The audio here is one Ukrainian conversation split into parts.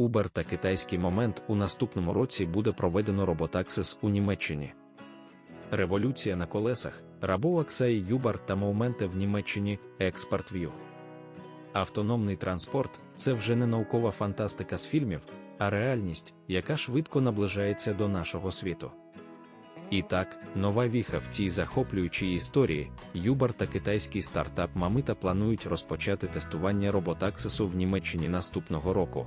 Uber та китайський момент у наступному році буде проведено роботаксис у Німеччині. Революція на колесах, Рабоаксай Юбар та Моументе в Німеччині Експорт В'ю. Автономний транспорт це вже не наукова фантастика з фільмів, а реальність, яка швидко наближається до нашого світу. І так, нова віха в цій захоплюючій історії, Юбар та китайський стартап Мамита планують розпочати тестування роботаксису в Німеччині наступного року.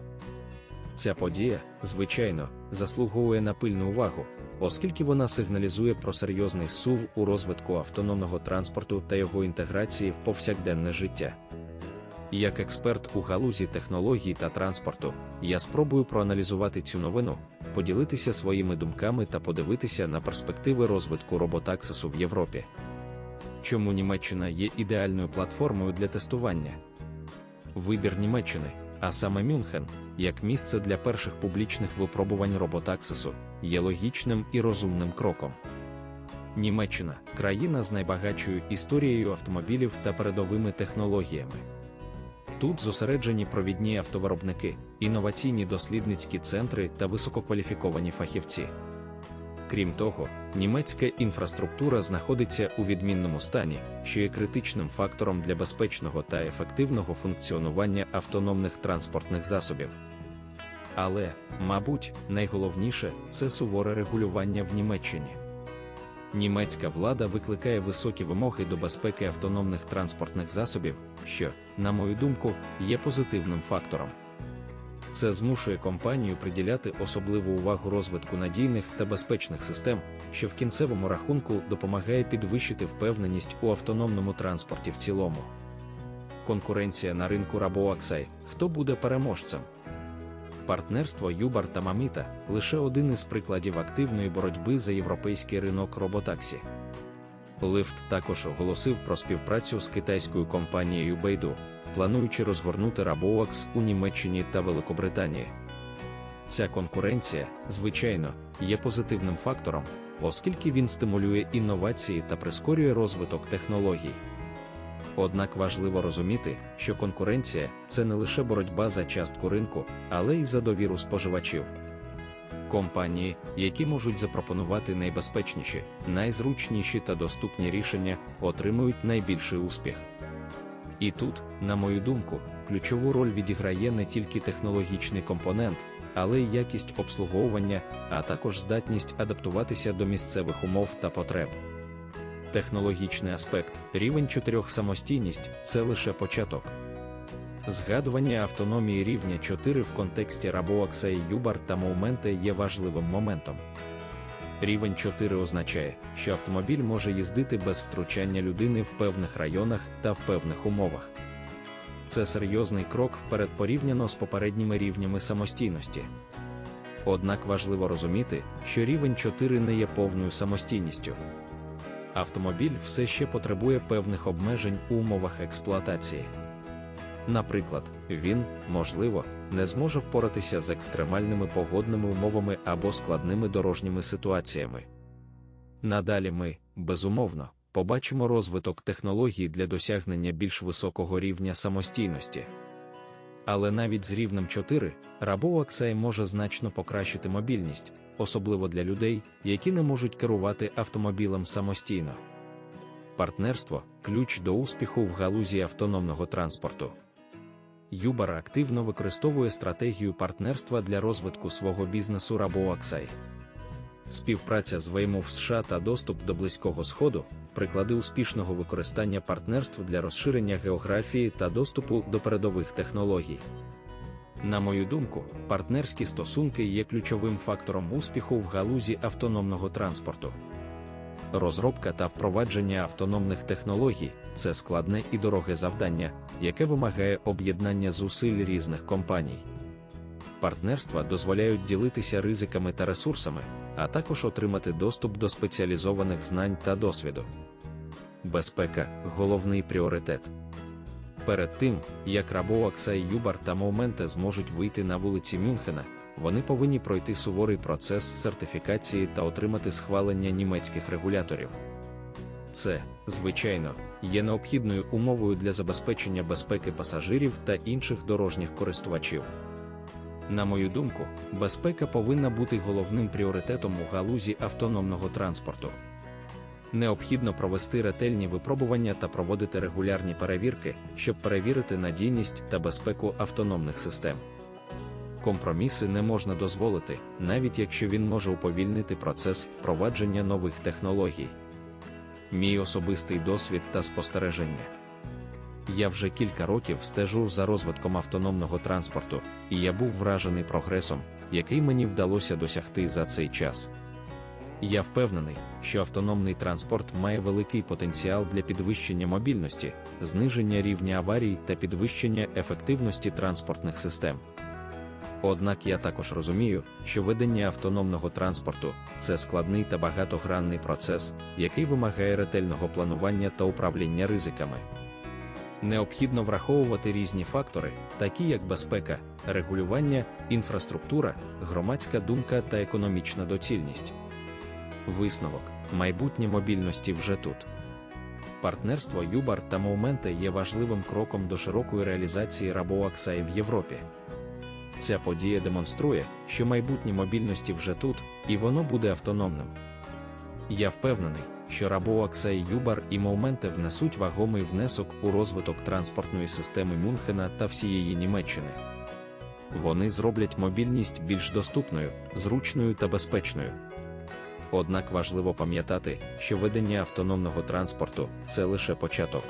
Ця подія, звичайно, заслуговує на пильну увагу, оскільки вона сигналізує про серйозний сув у розвитку автономного транспорту та його інтеграції в повсякденне життя. Як експерт у галузі технологій та транспорту, я спробую проаналізувати цю новину, поділитися своїми думками та подивитися на перспективи розвитку роботаксису в Європі. Чому Німеччина є ідеальною платформою для тестування? Вибір Німеччини, а саме Мюнхен, як місце для перших публічних випробувань роботаксису, є логічним і розумним кроком. Німеччина країна з найбагатшою історією автомобілів та передовими технологіями. Тут зосереджені провідні автовиробники, інноваційні дослідницькі центри та висококваліфіковані фахівці. Крім того, німецька інфраструктура знаходиться у відмінному стані, що є критичним фактором для безпечного та ефективного функціонування автономних транспортних засобів. Але, мабуть, найголовніше це суворе регулювання в Німеччині. Німецька влада викликає високі вимоги до безпеки автономних транспортних засобів, що, на мою думку, є позитивним фактором. Це змушує компанію приділяти особливу увагу розвитку надійних та безпечних систем, що в кінцевому рахунку допомагає підвищити впевненість у автономному транспорті в цілому. Конкуренція на ринку Рабоаксай хто буде переможцем? Партнерство Юбар та Маміта лише один із прикладів активної боротьби за європейський ринок роботаксі. Лифт також оголосив про співпрацю з китайською компанією Бейду, плануючи розгорнути Рабоакс у Німеччині та Великобританії. Ця конкуренція, звичайно, є позитивним фактором, оскільки він стимулює інновації та прискорює розвиток технологій. Однак важливо розуміти, що конкуренція це не лише боротьба за частку ринку, але й за довіру споживачів. Компанії, які можуть запропонувати найбезпечніші, найзручніші та доступні рішення, отримують найбільший успіх. І тут, на мою думку, ключову роль відіграє не тільки технологічний компонент, але й якість обслуговування, а також здатність адаптуватися до місцевих умов та потреб. Технологічний аспект, рівень 4 самостійність це лише початок. Згадування автономії рівня 4 в контексті Рабоакса і Юбар та Моументе є важливим моментом. Рівень 4 означає, що автомобіль може їздити без втручання людини в певних районах та в певних умовах. Це серйозний крок вперед порівняно з попередніми рівнями самостійності. Однак важливо розуміти, що рівень 4 не є повною самостійністю. Автомобіль все ще потребує певних обмежень у умовах експлуатації. Наприклад, він, можливо, не зможе впоратися з екстремальними погодними умовами або складними дорожніми ситуаціями. Надалі ми, безумовно, побачимо розвиток технологій для досягнення більш високого рівня самостійності. Але навіть з рівнем 4 RaboAxai може значно покращити мобільність, особливо для людей, які не можуть керувати автомобілем самостійно. Партнерство ключ до успіху в галузі автономного транспорту. Юбар активно використовує стратегію партнерства для розвитку свого бізнесу RaboAxai. Співпраця з Waymo в США та доступ до Близького Сходу приклади успішного використання партнерств для розширення географії та доступу до передових технологій. На мою думку, партнерські стосунки є ключовим фактором успіху в галузі автономного транспорту. Розробка та впровадження автономних технологій це складне і дороге завдання, яке вимагає об'єднання зусиль різних компаній. Партнерства дозволяють ділитися ризиками та ресурсами, а також отримати доступ до спеціалізованих знань та досвіду. Безпека головний пріоритет. Перед тим, як Рабоакса і Юбар та Моументе зможуть вийти на вулиці Мюнхена, вони повинні пройти суворий процес сертифікації та отримати схвалення німецьких регуляторів. Це, звичайно, є необхідною умовою для забезпечення безпеки пасажирів та інших дорожніх користувачів. На мою думку, безпека повинна бути головним пріоритетом у галузі автономного транспорту. Необхідно провести ретельні випробування та проводити регулярні перевірки, щоб перевірити надійність та безпеку автономних систем. Компроміси не можна дозволити, навіть якщо він може уповільнити процес впровадження нових технологій. Мій особистий досвід та спостереження. Я вже кілька років стежу за розвитком автономного транспорту, і я був вражений прогресом, який мені вдалося досягти за цей час. Я впевнений, що автономний транспорт має великий потенціал для підвищення мобільності, зниження рівня аварій та підвищення ефективності транспортних систем. Однак я також розумію, що ведення автономного транспорту це складний та багатогранний процес, який вимагає ретельного планування та управління ризиками. Необхідно враховувати різні фактори, такі як безпека, регулювання, інфраструктура, громадська думка та економічна доцільність. Висновок майбутнє мобільності вже тут. Партнерство Юбар та Моументе є важливим кроком до широкої реалізації рабоаксаї в Європі. Ця подія демонструє, що майбутнє мобільності вже тут, і воно буде автономним. Я впевнений, що рабоаксай Юбар і Моументе внесуть вагомий внесок у розвиток транспортної системи Мюнхена та всієї Німеччини. Вони зроблять мобільність більш доступною, зручною та безпечною. Однак важливо пам'ятати, що ведення автономного транспорту це лише початок.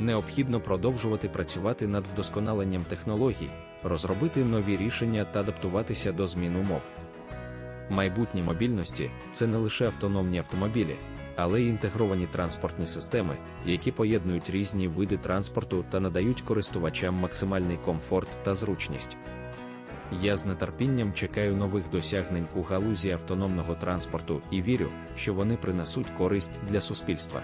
Необхідно продовжувати працювати над вдосконаленням технологій, розробити нові рішення та адаптуватися до змін умов. Майбутнє мобільності це не лише автономні автомобілі, але й інтегровані транспортні системи, які поєднують різні види транспорту та надають користувачам максимальний комфорт та зручність. Я з нетерпінням чекаю нових досягнень у галузі автономного транспорту і вірю, що вони принесуть користь для суспільства.